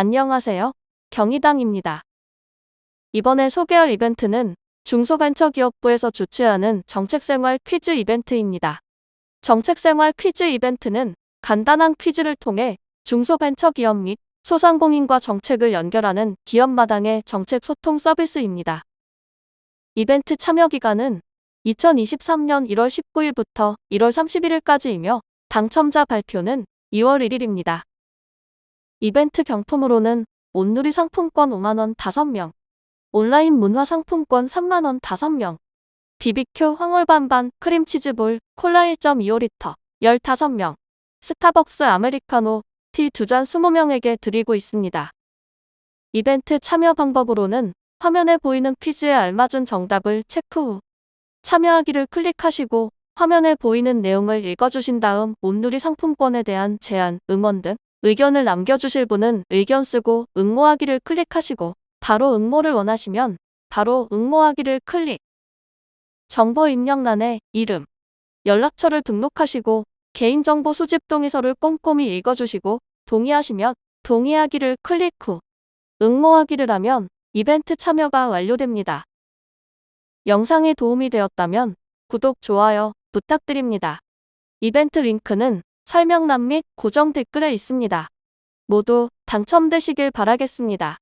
안녕하세요. 경희당입니다. 이번에 소개할 이벤트는 중소벤처기업부에서 주최하는 정책생활 퀴즈 이벤트입니다. 정책생활 퀴즈 이벤트는 간단한 퀴즈를 통해 중소벤처기업 및 소상공인과 정책을 연결하는 기업마당의 정책 소통 서비스입니다. 이벤트 참여 기간은 2023년 1월 19일부터 1월 31일까지이며 당첨자 발표는 2월 1일입니다. 이벤트 경품으로는 온누리 상품권 5만원 5명, 온라인 문화 상품권 3만원 5명, BBQ 황홀반반 크림치즈볼 콜라 1.25리터 15명, 스타벅스 아메리카노 티 2잔 20명에게 드리고 있습니다. 이벤트 참여 방법으로는 화면에 보이는 퀴즈에 알맞은 정답을 체크 후 참여하기를 클릭하시고 화면에 보이는 내용을 읽어주신 다음 온누리 상품권에 대한 제안, 응원 등 의견을 남겨주실 분은 의견 쓰고 응모하기를 클릭하시고 바로 응모를 원하시면 바로 응모하기를 클릭. 정보 입력란에 이름, 연락처를 등록하시고 개인정보 수집 동의서를 꼼꼼히 읽어주시고 동의하시면 동의하기를 클릭 후 응모하기를 하면 이벤트 참여가 완료됩니다. 영상이 도움이 되었다면 구독, 좋아요 부탁드립니다. 이벤트 링크는 설명란 및 고정 댓글에 있습니다. 모두 당첨되시길 바라겠습니다.